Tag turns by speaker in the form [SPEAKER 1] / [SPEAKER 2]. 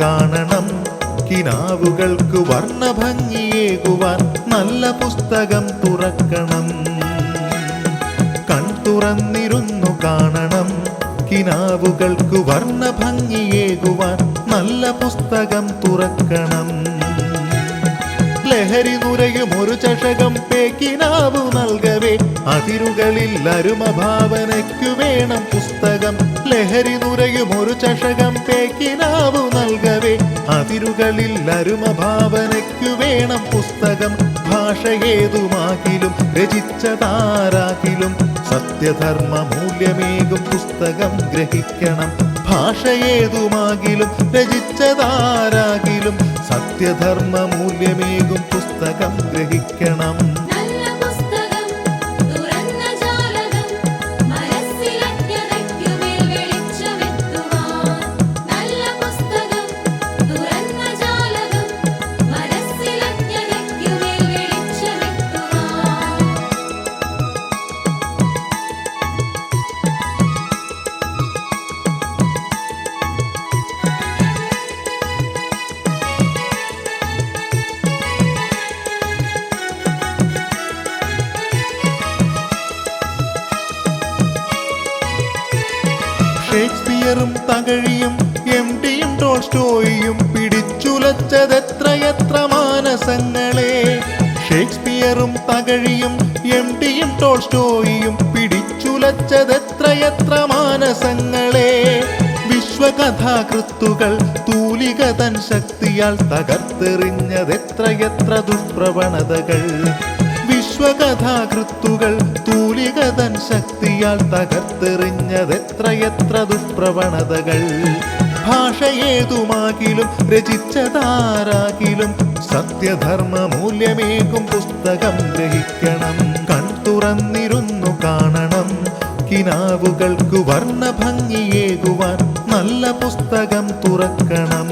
[SPEAKER 1] കാണണം. കിനാവുകൾക്ക് വർണഭംഗിയേകുവാൻ നല്ല പുസ്തകം തുറക്കണം. കൺ തുറന്നിരുന്നു കാണണം. കിനാവുകൾക്ക് വർണഭംഗിയേകുവാൻ നല്ല പുസ്തകം തുറക്കണം. ലഹരി നുരയും ഒരു ചഷകം പേക്കിനാവു നൽകവേ. അതിരുകളിൽ അരുമഭാവനയ്ക്കു വേണം പുസ്തകം ലഹരി നുരയും ഒരു ചഷകം തേക്കിനാവു നൽകവേ. അതിരുകളിൽ അരുമ ഭാവനയ്ക്കു വേണം പുസ്തകം. ഭാഷ ഏതുമാകിലും രചിച്ചതാരാകിലും സത്യധർമ്മ മൂല്യമേകും പുസ്തകം ഗ്രഹിക്കണം. ഭാഷ ഏതുമാകിലും രചിച്ചതാരാകിലും സത്യധർമ്മ മൂല്യമേകും പുസ്തകം ഷേക്സ്പിയറും തകഴിയും എം ഡിയും ടോൾസ്റ്റോയിയും പിടിച്ചുലച്ചതെത്രയെത്ര മാനസങ്ങളെ. ഷേക്സ്പിയറും തകഴിയും എം ഡിയും ടോൾസ്റ്റോയിയും പിടിച്ചുലച്ചതെത്രയെത്ര മാനസങ്ങളെ. വിശ്വകഥാകൃത്തുകൾ തൂലിക തൻ ശക്തിയാൽ തകർത്തെറിഞ്ഞതെത്രയെത്ര ദുഷ്പ്രവണതകൾ വിശ്വകഥാകൃത്തുകൾ തൂലികതൻ ശക്തിയാൽ തകർത്തെറിഞ്ഞതെത്രയെത്ര ദുഷ്പ്രവണതകൾ ഭാഷയേതുമാകിലും രചിച്ചതാരാകിലും സത്യധർമ്മ മൂല്യമേകും പുസ്തകം ഗ്രഹിക്കണം. കൺ തുറന്നിരുന്നു കാണണം. കിനാവുകൾക്ക് വർണഭംഗിയേകുവാൻ നല്ല പുസ്തകം തുറക്കണം.